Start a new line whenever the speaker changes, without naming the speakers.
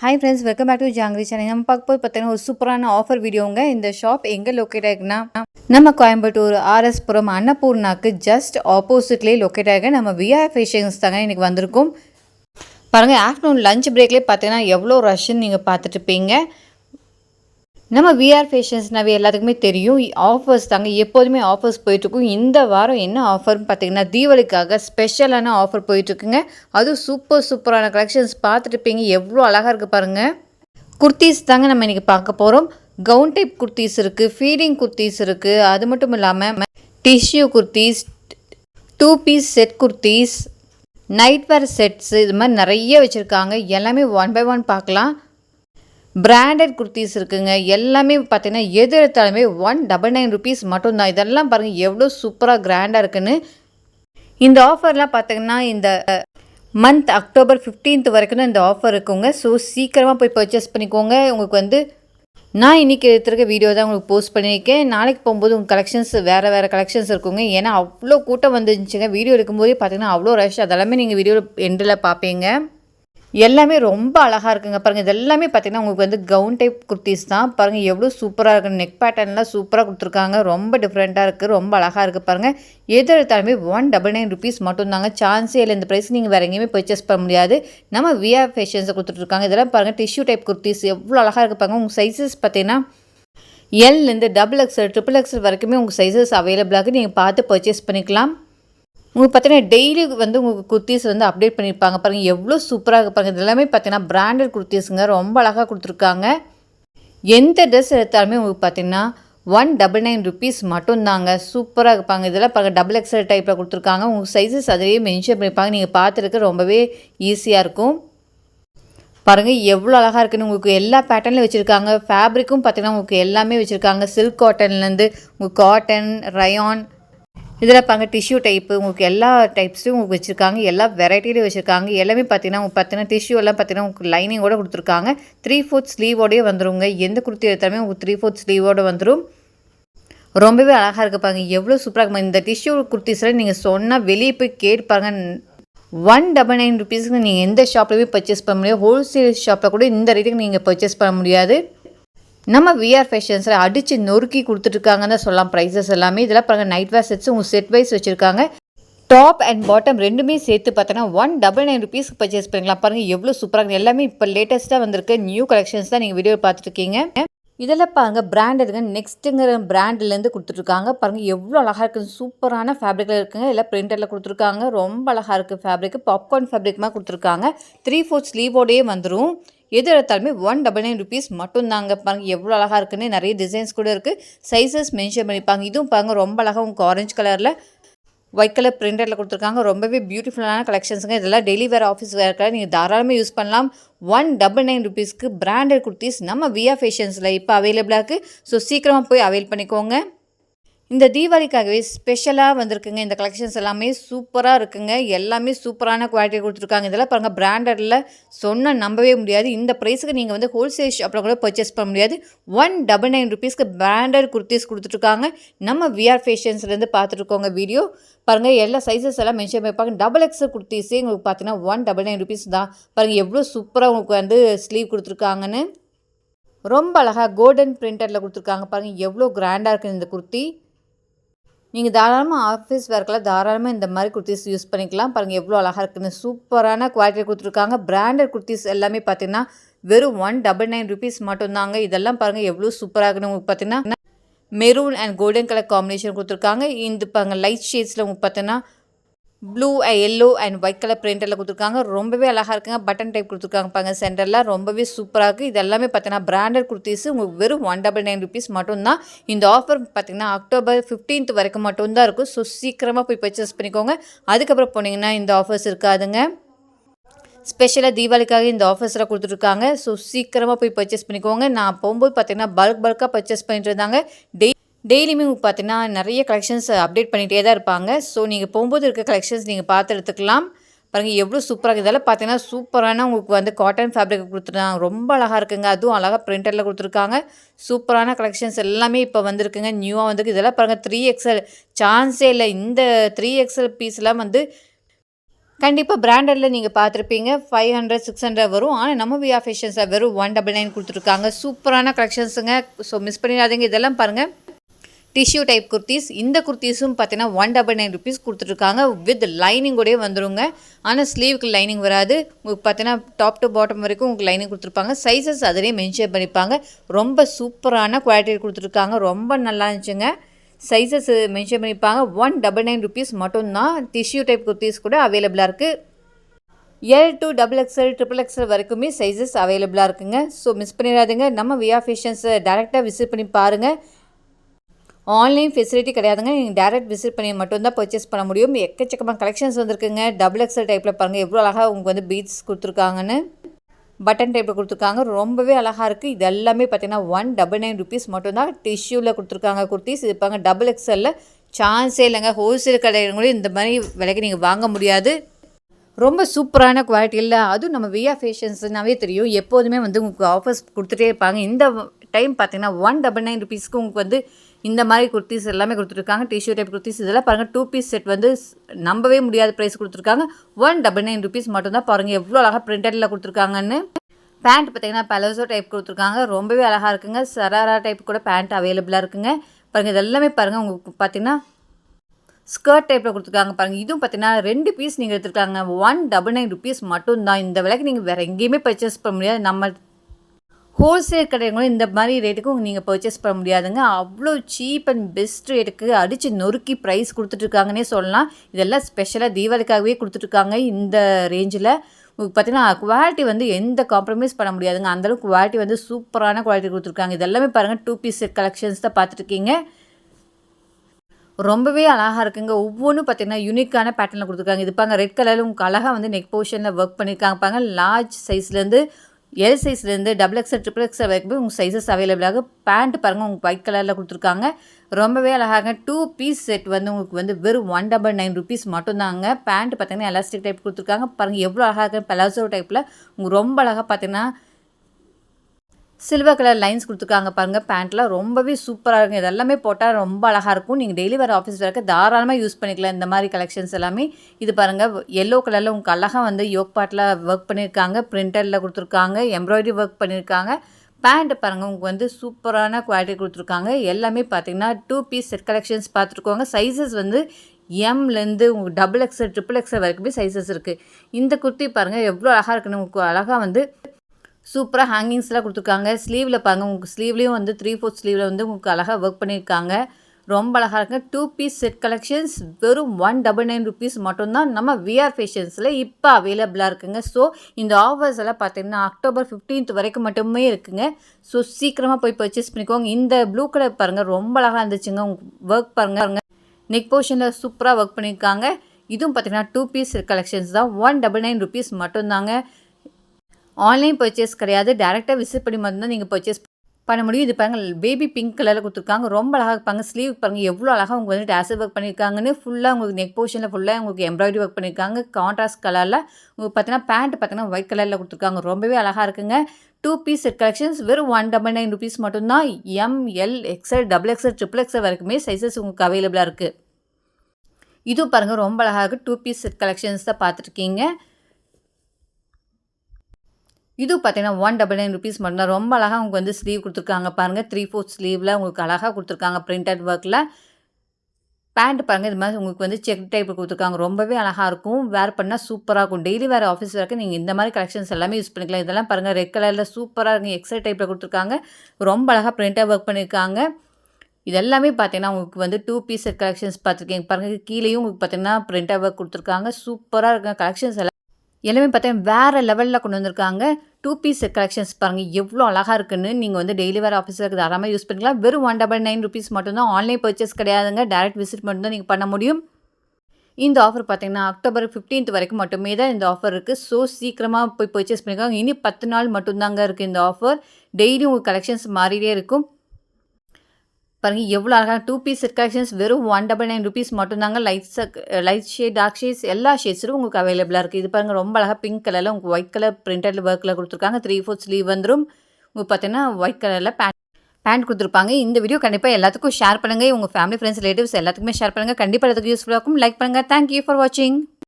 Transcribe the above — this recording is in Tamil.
Hi friends welcome back to Jangiri channel நம்ம பார்க்க போய் பார்த்தீங்கன்னா ஒரு சூப்பரான ஆஃபர் வீடியோங்க இந்த ஷாப் எங்கே லொக்கேட் ஆகுதுன்னா நம்ம கோயம்புத்தூர் ஆர்எஸ் புரம் அன்னபூர்ணாக்கு ஜஸ்ட் ஆப்போசிட்லேயே லொக்கேட் ஆகிருக்கு நம்ம விஆர் ஃபேஷன்ஸ் தாங்க இன்றைக்கி வந்திருக்கும். பாருங்கள் ஆஃப்டர்நூன் லஞ்ச் பிரேக்லேயே பார்த்தீங்கன்னா எவ்வளோ ரஷ்ன்னு நீங்கள் பார்த்துட்டு இருப்பீங்க. நம்ம விஆர் ஃபேஷன்ஸ்னாவே எல்லாத்துக்குமே தெரியும். ஆஃபர்ஸ் தாங்க எப்போதுமே ஆஃபர்ஸ் போயிட்டுருக்கும். இந்த வாரம் என்ன ஆஃபர்னு பார்த்தீங்கன்னா தீபாவளிக்காக ஸ்பெஷலான ஆஃபர் போயிட்டுருக்குங்க. அதுவும் சூப்பர் சூப்பரான கலெக்ஷன்ஸ் பார்த்துருப்பீங்க எவ்வளோ அழகாக இருக்குது பாருங்கள் குர்த்திஸ் தாங்க நம்ம இன்றைக்கி பார்க்க போகிறோம் கவுன் டைப் குர்த்திஸ் இருக்குது ஃபீடிங் குர்த்திஸ் இருக்குது அது மட்டும் இல்லாமல் tissue kurtis two piece set kurtis night wear sets இது மாதிரி நிறைய வச்சுருக்காங்க. எல்லாமே ஒன் பை ஒன் பார்க்கலாம். பிராண்டட் குர்த்திஸ் இருக்குங்க. எல்லாமே பார்த்தீங்கன்னா எது எடுத்தாலுமே ஒன் டபுள் நைன் ருபீஸ் மட்டும்தான். இதெல்லாம் பாருங்கள் எவ்வளோ சூப்பராக கிராண்டாக இருக்குன்னு. இந்த ஆஃபர்லாம் பார்த்தீங்கன்னா இந்த மந்த் அக்டோபர் ஃபிஃப்டீன்த் வரைக்கும் தான் இந்த ஆஃபர் இருக்குங்க. ஸோ சீக்கிரமாக போய் பர்ச்சேஸ் பண்ணிக்கோங்க. உங்களுக்கு வந்து நான் இன்றைக்கி எடுத்துருக்க வீடியோ தான் உங்களுக்கு போஸ்ட் பண்ணியிருக்கேன். நாளைக்கு போகும்போது உங்கள் கலெக்ஷன்ஸ் வேறு வேறு கலெக்ஷன்ஸ் இருக்குங்க. ஏன்னா அவ்வளோ கூட்டம் வந்துருந்துச்சுங்க. வீடியோ எடுக்கும்போதே பார்த்தீங்கன்னா அவ்வளோ ரஷ் அதெல்லாமே நீங்கள் வீடியோ எண்டில் பார்ப்பீங்க. எல்லாமே ரொம்ப அழகாக இருக்குங்க. பாருங்கள் இது எல்லாமே உங்களுக்கு வந்து கவுன் டைப் குர்த்திஸ் தான். பாருங்கள் எவ்வளோ சூப்பராக இருக்குது நெக் பேட்டர்ன்லாம் சூப்பராக கொடுத்துருக்காங்க. ரொம்ப டிஃப்ரெண்ட்டாக இருக்குது ரொம்ப அழகாக இருக்குது பாருங்கள் எது எடுத்தாலுமே ஒன் டபுள் நைன் ருபீஸ் மட்டும்தாங்க. சான்ஸே இல்லை. இந்த ப்ரைஸ் நீங்கள் வேறு எங்கேயுமே பர்ச்சேஸ் பண்ண முடியாது. நம்ம விஆ ஃபேஷன்ஸை கொடுத்துட்ருக்காங்க இதெல்லாம் பாருங்கள் டிஷ்யூ டைப் குர்த்திஸ். எவ்வளோ அழகாக இருக்குது பாருங்கள் உங்கள் சைஸஸ் பார்த்தீங்கன்னா எல்லேருந்து டபுள் எக்ஸல் ட்ரிபிள் எக்ஸல் வரைக்குமே உங்கள் சைஸஸ் அவைலபிளாக நீங்கள் பார்த்து பர்ச்சேஸ் பண்ணிக்கலாம். உங்களுக்கு பார்த்தீங்கன்னா டெய்லி வந்து உங்களுக்கு குர்த்திஸ் வந்து அப்டேட் பண்ணியிருப்பாங்க. பாருங்கள் எவ்வளோ சூப்பராக பாருங்கள் இது எல்லாமே பார்த்தீங்கன்னா பிராண்டட் குர்த்திஸுங்க. ரொம்ப அழகாக கொடுத்துருக்காங்க. எந்த ட்ரெஸ் எடுத்தாலுமே உங்களுக்கு பார்த்தீங்கன்னா ஒன் டபுள் நைன் ருபீஸ் மட்டும்தாங்க. சூப்பராக இருப்பாங்க. இதெல்லாம் பாருங்கள் டபுள் எக்ஸல் டைப்பில் கொடுத்துருக்காங்க. உங்கள் சைஸஸ் அதிலேயே மென்ஷன் பண்ணியிருப்பாங்க. நீங்கள் பார்த்துருக்க ரொம்பவே ஈஸியாக இருக்கும். பாருங்கள் எவ்வளோ அழகாக இருக்குன்னு உங்களுக்கு எல்லா பேட்டர்னில் வச்சுருக்காங்க. ஃபேப்ரிக்கும் பார்த்தீங்கன்னா உங்களுக்கு எல்லாமே வச்சுருக்காங்க. சில்க் காட்டன்லேருந்து உங்களுக்கு காட்டன் ரயான் இதில் பாருங்க டிஷ்யூ டைப்பு உங்களுக்கு எல்லா டைப்ஸும் உங்களுக்கு வச்சுருக்காங்க. எல்லா வெரைட்டிலையும் வச்சுருக்காங்க. எல்லாமே பார்த்தீங்கன்னா உங்களுக்கு பார்த்தீங்கன்னா டிஷ்யூ எல்லாம் பார்த்தீங்கன்னா உங்களுக்கு லைனிங்கோட கொடுத்துருக்காங்க. த்ரீ ஃபோர்த் ஸ்லீவோடய வந்துருங்க. எந்த குர்த்தி எடுத்தாலுமே உங்களுக்கு த்ரீ ஃபோர்த் ஸ்லீவோடு வந்துடும் ரொம்பவே அழகாக இருப்பாங்க எவ்வளோ சூப்பராக இருக்கும் இந்த டிஷ்யூ குர்த்திஸில் நீங்கள் சொன்னால் வெளியே போய் கேட்பாங்க ஒன் டபுள் நைன் ருபீஸ்க்கு நீங்கள் எந்த ஷாப்லேயுமே பர்ச்சேஸ் பண்ண முடியாது. ஹோல்சேல் ஷாப்பில் கூட இந்த ரேட்டுக்கு நீங்கள் பர்ச்சேஸ் பண்ண முடியாது. நம்ம விஆர் ஃபேஷன்ஸில் அடித்து நொறுக்கி கொடுத்துட்ருக்காங்கன்னு தான் சொல்லலாம். ப்ரைஸஸ் எல்லாமே. இதெல்லாம் பாருங்கள் நைட் வேர் செட்ஸ் உங்கள் செட் வைஸ் வச்சுருக்காங்க. டாப் அண்ட் பாட்டம் ரெண்டுமே சேர்த்து பார்த்தோன்னா one double nine rupees purchase பண்ணிக்கலாம். பாருங்கள் எவ்வளோ சூப்பராக எல்லாமே இப்போ லேட்டஸ்ட்டாக வந்திருக்கு. நியூ கலெக்ஷன்ஸ் தான் நீங்கள் வீடியோ பார்த்துருக்கீங்க. இதெல்லாம் பாருங்க பிராண்டடுங்க நெக்ஸ்ட்டுங்கிற பிராண்ட்லேருந்து கொடுத்துட்ருக்காங்க பாருங்கள் எவ்வளோ அழகாக இருக்குது சூப்பரான ஃபேப்ரிக்கில் இருக்குங்க. எல்லாம் பிரிண்டரில் கொடுத்துருக்காங்க. ரொம்ப அழகாக இருக்குது ஃபேப்ரிக் பாப்கார்ன் ஃபேப்ரிக்மாக கொடுத்துருக்காங்க. த்ரீ ஃபோர்த் ஸ்லீவோடையே வந்துடும் எது எடுத்தாலுமே ஒன் டபுள் நைன் ருபீஸ் மட்டும்தாங்க பாருங்கள் எவ்வளோ அழகாக இருக்குன்னு நிறைய டிசைன்ஸ் கூட இருக்குது சைஸஸ் மென்ஷன் பண்ணிப்பாங்க. இதுவும் பாருங்கள் ரொம்ப அழகாக உங்களுக்கு ஆரஞ்சு கலரில் ஒயிட் கலர் பிரிண்டரில் கொடுத்துருக்காங்க. ரொம்பவே பியூட்டிஃபுல்லான கலெக்ஷன்ஸுங்க இதெல்லாம் டெய்லி வேறு ஆஃபீஸ் வேறு நீங்கள் தாராளமாக யூஸ் பண்ணலாம். ஒன் டபுள் நைன் ருபீஸ்க்கு பிராண்டட் குர்த்திஸ் நம்ம விஆ ஃபேஷன்ஸில் இப்போ அவைலபிளாக இருக்குது ஸோ சீக்கிரமாக போய் அவைல் பண்ணிக்கோங்க. இந்த தீபாவளிக்காகவே ஸ்பெஷலாக வந்திருக்குங்க. இந்த கலெக்ஷன்ஸ் எல்லாமே சூப்பராக இருக்குங்க. எல்லாமே சூப்பரான குவாலிட்டி கொடுத்துருக்காங்க. இதெல்லாம் பாருங்கள் பிராண்டடில் சொன்னால் நம்பவே முடியாது. இந்த ப்ரைஸுக்கு நீங்கள் வந்து ஹோல்சேல் ஷாப்பில் கூட பர்ச்சேஸ் பண்ண முடியாது. ஒன் டபுள் நைன் ருபீஸ்க்கு பிராண்டட் குர்த்திஸ் கொடுத்துட்ருக்காங்க நம்ம விஆர் ஃபேஷன்ஸ்லேருந்து பார்த்துருக்கோங்க வீடியோ பாருங்கள் எல்லா சைஸஸ் எல்லாம் மென்ஷன் பண்ணிப்பாங்க டபுள் எக்ஸல் குர்த்திஸே உங்களுக்கு பார்த்தீங்கன்னா ஒன் டபுள் நைன் ருபீஸ் தான். பாருங்கள் எவ்வளோ சூப்பராக உங்களுக்கு வந்து ஸ்லீவ் கொடுத்துருக்காங்கன்னு. ரொம்ப அழகாக கோல்டன் பிரிண்டரில் கொடுத்துருக்காங்க. பாருங்கள் எவ்வளோ கிராண்டாக இருக்குது இந்த குர்த்தி நீங்கள் தாராளமாக ஆஃபீஸ் ஒர்க்கில் தாராளமாக இந்த மாதிரி குர்த்திஸ் யூஸ் பண்ணிக்கலாம். பாருங்கள் எவ்வளோ அழகாக இருக்குன்னு. சூப்பரான குவாலிட்டியில் கொடுத்துருக்காங்க. பிராண்டட் குர்த்திஸ் எல்லாமே பார்த்தீங்கன்னா வெறும் ஒன் டபுள் நைன் ருபீஸ் மட்டும்தாங்க. இதெல்லாம் பாருங்கள் எவ்வளோ சூப்பராக இருக்குன்னு உங்களுக்கு பார்த்தீங்கன்னா maroon and golden colour combination கொடுத்துருக்காங்க. இந்த பாருங்கள் லைட் ஷேட்ஸில் உங்களுக்கு பார்த்தீங்கன்னா blue yellow and white colour பிரிண்டரில் கொடுத்துருக்காங்க. ரொம்பவே அழகாக இருக்குங்க. பட்டன் டைப் கொடுத்துருக்காங்க பாருங்க சென்டரில் ரொம்பவே சூப்பராக இருக்குது இது எல்லாமே பார்த்தீங்கன்னா பிராண்டட் குர்த்திஸ். உங்களுக்கு வெறும் ஒன் டபுள் நைன் ருபீஸ் மட்டும்தான். இந்த ஆஃபர் பார்த்தீங்கன்னா அக்டோபர் ஃபிஃப்டீன்த் வரைக்கும் மட்டும்தான் இருக்கும். ஸோ சீக்கிரமாக போய் பர்ச்சேஸ் பண்ணிக்கோங்க. அதுக்கப்புறம் போனீங்கன்னா இந்த ஆஃபர்ஸ் இருக்காதுங்க. ஸ்பெஷலாக தீபாவளிக்காக இந்த ஆஃபர்ஸில் கொடுத்துருக்காங்க. ஸோ சீக்கிரமாக போய் பர்ச்சேஸ் பண்ணிக்கோங்க. நான் போகும்போது பார்த்தீங்கன்னா பல்க் பல்காக பர்ச்சேஸ் பண்ணிட்டு இருந்தாங்க. டெய் டெய்லியுமே பார்த்தீங்கன்னா நிறைய கலெக்ஷன்ஸ் அப்டேட் பண்ணிகிட்டே தான் இருப்பாங்க. ஸோ நீங்கள் போகும்போது இருக்க கலெக்ஷன்ஸ் நீங்கள் பார்த்து எடுத்துக்கலாம். பாருங்கள் எவ்வளோ சூப்பராக இதெல்லாம் பார்த்தீங்கன்னா சூப்பரான உங்களுக்கு வந்து காட்டன் ஃபேப்ரிக் கொடுத்துருக்காங்க ரொம்ப அழகாக இருக்குங்க. அதுவும் அழகாக பிரிண்டரில் கொடுத்துருக்காங்க. சூப்பரான கலெக்ஷன்ஸ் எல்லாமே இப்போ வந்திருக்குங்க. நியூவாக வந்துருக்கு. இதெல்லாம் பாருங்கள் த்ரீ எக்ஸல் சான்ஸே இல்லை. இந்த த்ரீ எக்ஸல் பீஸ்லாம் வந்து கண்டிப்பாக பிராண்டடில் நீங்கள் பார்த்துருப்பீங்க. ஃபைவ் ஹண்ட்ரட் சிக்ஸ் ஹண்ட்ரட் வரும். ஆனால் நம்ம விஆர் ஃபேஷன்ஸில் வெறும் ஒன் டபுள் நைன் கொடுத்துருக்காங்க. சூப்பரான கலெக்ஷன்ஸுங்க ஸோ மிஸ் பண்ணிடாதீங்க. இதெல்லாம் பாருங்கள் டிஷ்யூ டைப் குர்த்திஸ் இந்த குர்த்திஸும் பார்த்தீங்கன்னா ஒன் டபுள் நைன் ருபீஸ் கொடுத்துட்ருக்காங்க. வித் லைனிங்கோடய வந்துருங்க. ஆனால் ஸ்லீவுக்கு லைனிங் வராது. உங்களுக்கு பார்த்தீங்கன்னா டாப் டு பாட்டம் வரைக்கும் உங்களுக்கு லைனிங் கொடுத்துருப்பாங்க. சைஸஸ் அதிலே மென்ஷன் பண்ணிப்பாங்க. ரொம்ப சூப்பரான குவாலிட்டி கொடுத்துருக்காங்க ரொம்ப நல்லா இருந்துச்சுங்க. சைஸஸ் மென்ஷன் பண்ணியிருப்பாங்க ஒன் டபுள் நைன் ருபீஸ் மட்டும்தான் டிஷ்யூ டைப் குர்த்திஸ் கூட அவைலபிளாக இருக்குது L to double XL triple XL வரைக்குமே சைஸஸ் அவைலபிளாக இருக்குங்க. ஸோ மிஸ் பண்ணிடாதீங்க. நம்ம விஆர் ஃபேஷன்ஸை டேரெக்டாக விசிட் பண்ணி பாருங்கள் ஆன்லைன் ஃபெசிலிட்டி கிடையாதுங்க. நீங்கள் டேரெக்ட் விசிட் பண்ணி மட்டும்தான் பர்ச்சேஸ் பண்ண முடியும். எக்கச்சக்கமாக கலெக்ஷன்ஸ் வந்திருக்குங்க. டபுள் எக்ஸ்எல் டைப்பில் பாருங்கள் எவ்வளோ அழகாக உங்களுக்கு வந்து பீட்ஸ் கொடுத்துருக்காங்கன்னு. பட்டன் டைப்பில் கொடுத்துருக்காங்க. ரொம்பவே அழகாக இருக்குது இது எல்லாமே பார்த்தீங்கன்னா ஒன் டபுள் நைன் ருபீஸ் மட்டும்தான். டிஷ்யூவில் கொடுத்துருக்காங்க குர்த்திஸ். இது பாருங்க டபுள் எக்ஸலில் சான்ஸே இல்லைங்க. ஹோல்சேல் கடைகளும் இந்த மாதிரி விலைக்கு நீங்கள் வாங்க முடியாது. ரொம்ப சூப்பரான குவாலிட்டி இல்லை அதுவும் நம்ம வியா ஃபேஷன்ஸ்னாவே தெரியும். எப்போதுமே வந்து உங்களுக்கு ஆஃபர்ஸ் கொடுத்துட்டே இருப்பாங்க. இந்த டைம் பார்த்தீங்கன்னா ஒன் டபுள் நைன் ருபீஸ்க்கு உங்களுக்கு வந்து இந்த மாதிரி குர்த்திஸ் எல்லாமே கொடுத்துருக்காங்க. டிஷ்யூ டைப் குர்த்திஸ் இதெல்லாம் பாருங்கள் டூ பீஸ் செட் வந்து நம்பவே முடியாத ப்ரைஸ் கொடுத்துருக்காங்க. ஒன் டபுள் நைன் ருபீஸ் மட்டும்தான் பாருங்கள் எவ்வளோ அழகாக பிரிண்டடில் கொடுத்துருக்காங்கன்னு. பேண்ட் பார்த்தீங்கன்னா பலோசோ டைப் கொடுத்துருக்காங்க. ரொம்பவே அழகாக இருக்குங்க. சராரா டைப் கூட பேண்ட் அவைலபிளாக இருக்குங்க. பாருங்கள் இதெல்லாமே பாருங்கள் உங்களுக்கு பார்த்தீங்கன்னா ஸ்கர்ட் டைப்பில் கொடுத்துருக்காங்க பாருங்கள் இதுவும் பார்த்தீங்கன்னா ரெண்டு பீஸ் நீங்கள் எடுத்துருக்காங்க. ஒன் டபுள் நைன் ருபீஸ் மட்டும்தான். இந்த விலைக்கு நீங்கள் வேறு எங்கேயுமே பர்ச்சேஸ் பண்ண முடியாது. நம்ம ஹோல்சேல் கடைகளும் இந்த மாதிரி ரேட்டுக்கும் நீங்கள் பர்ச்சேஸ் பண்ண முடியாதுங்க. அவ்வளோ சீப் அண்ட் பெஸ்ட் ரேட்டுக்கு அடித்து நொறுக்கி ப்ரைஸ் கொடுத்துட்ருக்காங்கன்னே சொல்லலாம். இதெல்லாம் ஸ்பெஷலாக தீபாவளிக்காகவே கொடுத்துட்ருக்காங்க இந்த ரேஞ்சில் பார்த்தீங்கன்னா குவாலிட்டி வந்து எந்த காம்ப்ரமைஸ் பண்ண முடியாதுங்க. அந்தளவுக்கு குவாலிட்டி வந்து சூப்பரான குவாலிட்டி கொடுத்துருக்காங்க. இதெல்லாமே பாருங்கள் டூ பீஸ் செட் கலெக்ஷன்ஸ் தான் பார்த்துருக்கீங்க ரொம்பவே அழகாக இருக்குங்க. ஒவ்வொன்றும் பார்த்தீங்கன்னா யூனிக்கான பேட்டர்னில் கொடுத்துருக்காங்க. இது பாருங்க ரெட் கலரில் உங்களுக்கு அழகாக வந்து நெக் போர்ஷனில் ஒர்க் பண்ணியிருக்காங்க பாருங்க லார்ஜ் சைஸ்லேருந்து எல் சைஸ்லேருந்து டபுள் எக்ஸல் ட்ரிபிள் எக்ஸல் வரைக்கும் உங்கள் சைஸஸ் அவைலபிளாக பேண்ட் பாருங்கள் உங்களுக்கு ஒயிட் கலரில் கொடுத்துருக்காங்க. ரொம்பவே அழகாக டூ பீஸ் செட் வந்து உங்களுக்கு வந்து வெறும் ஒன் டபுள் நைன் ருபீஸ் மட்டும்தாங்க. பேண்ட் பார்த்தீங்கன்னா எலாஸ்டிக் டைப் கொடுத்துருக்காங்க. பாருங்கள் எவ்வளோ அழகாக இருக்குது பலாசோ டைப்பில் உங்களுக்கு ரொம்ப அழகாக பார்த்தீங்கன்னா சில்வர் கலர் லைன்ஸ் கொடுத்துருக்காங்க பாருங்கள் பேண்ட்டில் ரொம்பவே சூப்பராக இருக்கும் இதெல்லாமே போட்டால் ரொம்ப அழகாக இருக்கும். நீங்கள் டெய்லி வர ஆஃபீஸ் வரைக்க தாராளமாக யூஸ் பண்ணிக்கலாம். இந்த மாதிரி கலெக்ஷன்ஸ் எல்லாமே. இது பாருங்கள் எல்லோ கலரில் உங்களுக்கு அழகாக வந்து யோக் பாட்டில் ஒர்க் பண்ணியிருக்காங்க பிரிண்டரில் கொடுத்துருக்காங்க. எம்ப்ராய்டரி ஒர்க் பண்ணியிருக்காங்க பேண்ட் பாருங்கள் உங்களுக்கு வந்து சூப்பரான குவாலிட்டி கொடுத்துருக்காங்க. எல்லாமே பார்த்தீங்கன்னா டூ பீஸ் செட் கலெக்ஷன்ஸ் பார்த்துருக்கோங்க சைஸஸ் வந்து எம்லேருந்து உங்களுக்கு டபுள் எக்ஸல் ட்ரிபிள் எக்ஸல் வரைக்குமே சைஸஸ் இருக்குது இந்த குர்த்தி பாருங்கள் எவ்வளோ அழகாக இருக்குன்னு உங்களுக்கு அழகாக வந்து சூப்பராக ஹேங்கிங்ஸ்லாம் கொடுத்துருக்காங்க. ஸ்லீவில் பாருங்கள் உங்களுக்கு ஸ்லீவ்லேயும் வந்து த்ரீ ஃபோர்த் ஸ்லீவில் வந்து உங்களுக்கு அழகாக ஒர்க் பண்ணியிருக்காங்க. ரொம்ப அழகாக இருக்குது டூ பீஸ் செட் கலெக்ஷன்ஸ் வெறும் ஒன் டபுள் நைன் ருபீஸ் மட்டும்தான் நம்ம விஆர் ஃபேஷன்ஸில் இப்போ அவைலபிளாக இருக்குங்க. ஸோ இந்த ஆஃபர்ஸ் எல்லாம் பார்த்தீங்கன்னா அக்டோபர் ஃபிஃப்டீன்த் வரைக்கும் மட்டுமே இருக்குங்க. ஸோ சீக்கிரமாக போய் பர்ச்சேஸ் பண்ணிக்கோங்க. இந்த ப்ளூ கலர் பாருங்கள் ரொம்ப அழகாக இருந்துச்சுங்க. உங்கள் ஒர்க் பாருங்கள் நெக் போர்ஷனில் சூப்பராக ஒர்க் பண்ணியிருக்காங்க. இதுவும் பார்த்தீங்கன்னா டூ பீஸ் கலெக்ஷன்ஸ் தான். ஒன் டபுள் நைன் ருபீஸ் மட்டும்தாங்க. ஆன்லைன் பர்ச்சேஸ் கிடையாது. டேரெக்டாக விசிட் பண்ணி மட்டும்தான் நீங்கள் பர்ச்சேஸ் பண்ண முடியும். இது பாருங்கள் பேபி பிங்க் கலரில் கொடுத்துருக்காங்க. ரொம்ப அழகாக இருப்பாங்க. ஸ்லீவ் பாருங்கள் எவ்வளோ அழகாக உங்களுக்கு வந்து டேசர் ஒர்க் பண்ணியிருக்காங்கன்னு ஃபுல்லாக உங்களுக்கு நெக் போர்ஷனில் ஃபுல்லாக உங்களுக்கு எம்ப்ராய்டரி ஒர்க் பண்ணியிருக்காங்க கான்ட்ராஸ்ட் கலரில் உங்களுக்கு பார்த்தீங்கன்னா பேண்ட் பார்த்தீங்கன்னா ஒயிட் கலரில் கொடுத்துருக்காங்க. ரொம்பவே அழகாக இருக்குங்க. டூ பீஸ் செட் கலெக்ஷன்ஸ் வெறும் ஒன் டபுள் நைன் ருபீஸ் மட்டும்தான். M L XL double XL triple XL வரைக்குமே சைஸஸ் உங்களுக்கு அவைலபிளாக இருக்குது இதுவும் பாருங்கள் ரொம்ப அழகாக இருக்குது டூ பீஸ் செட் கலெக்ஷன்ஸ் தான் பார்த்துருக்கீங்க. இது பார்த்தீங்கன்னா ஒன் டபுள் நைன் ருபீஸ் மட்டும்தான் ரொம்ப அழகாக உங்களுக்கு வந்து ஸ்லீவ் கொடுத்துருக்காங்க பாருங்கள் த்ரீ ஃபோர்த் ஸ்லீவில் உங்களுக்கு அழகாக கொடுத்துருக்காங்க. பிரிண்டட் ஒர்க்கில் பேண்ட் பாருங்கள் இது மாதிரி உங்களுக்கு வந்து செக் டைப் கொடுத்துருக்காங்க. ரொம்பவே அழகாக இருக்கும். வேர் பண்ணால் சூப்பராக இருக்கும். டெய்லி வேறு ஆஃபீஸ் வரைக்கும் நீங்கள் இந்த மாதிரி கலெக்ஷன்ஸ் எல்லாமே யூஸ் பண்ணிக்கலாம். இதெல்லாம் பாருங்கள் ரெட் கலரில் சூப்பராக இருக்கும் எக்ஸல் டைப்பில் கொடுத்துருக்காங்க. ரொம்ப அழகாக பிரிண்டாக ஒர்க் பண்ணியிருக்காங்க. இதெல்லாமே பார்த்தீங்கன்னா உங்களுக்கு வந்து டூ பீஸ் கலெக்ஷன்ஸ் பார்த்துருக்கீங்க பாருங்கள் கீழேயும் உங்களுக்கு பார்த்தீங்கன்னா பிரிண்டாக ஒர்க் கொடுத்துருக்காங்க. சூப்பராக இருக்க கலெக்ஷன்ஸ் எல்லாம் எல்லாமே பார்த்தீங்கன்னா வேறு லெவலில் கொண்டு வந்திருக்காங்க. டூ பீஸ் கலெக்ஷன்ஸ் பாருங்கள் எவ்வளோ அழகாக இருக்குன்னு நீங்கள் வந்து டெய்லி வேறு ஆஃபீஸில் தாராளமாக யூஸ் பண்ணிக்கலாம். வெறும் ஒன் டபுள் நைன் ருபீஸ் மட்டும்தான் ஆன்லைன் பர்ச்சேஸ் கிடையாதுங்க. டேரக்ட் விசிட் மட்டும்தான் நீங்கள் பண்ண முடியும். இந்த ஆஃபர் பார்த்தீங்கன்னா அக்டோபர் ஃபிஃப்டீன்த் வரைக்கும் மட்டுமே தான் இந்த ஆஃபர் இருக்குது ஸோ சீக்கிரமாக போய் பர்ச்சேஸ் பண்ணிக்காங்க. இனி பத்து நாள் மட்டும்தாங்க இருக்குது இந்த ஆஃபர் டெய்லியும் உங்கள் கலெக்ஷன்ஸ் மாறிட்டே இருக்கும். பாருங்கள் எவ்வளோ அழகாக டூ பீஸ் செட் கலெக்ஷன்ஸ் வெறும் ஒன் டபுள் நைன் ருபீஸ் மட்டும்தாங்க light light shade dark shades எல்லா ஷேட்ஸும் உங்களுக்கு அவைலபிளாக இருக்குது இது பாருங்கள் ரொம்ப அழகாக பிங்க் கலரில் உங்களுக்கு ஒயிட் கலர் பிரிண்டட் ஒர்க்கில் கொடுத்துருக்காங்க. த்ரீ ஃபோர்த் ஸ்லீவ் வந்துடும் உங்களுக்கு பார்த்தீங்கன்னா ஒயிட் கலரில் பேண்ட் பேண்ட் கொடுத்துருப்பாங்க. இந்த வீடியோ கண்டிப்பாக எல்லாத்துக்கும் ஷேர் பண்ணுங்கள் உங்கள் ஃபேமிலி ஃப்ரெண்ட்ஸ் ரிலேட்டிவ்ஸ் எல்லாத்துக்குமே ஷேர் பண்ணுங்கள் கண்டிப்பாக எல்லாத்துக்கும் யூஸ்ஃபுல்லாக இருக்கும். லைக் பண்ணுங்கள் தேங்க்யூ ஃபார் வாட்சிங்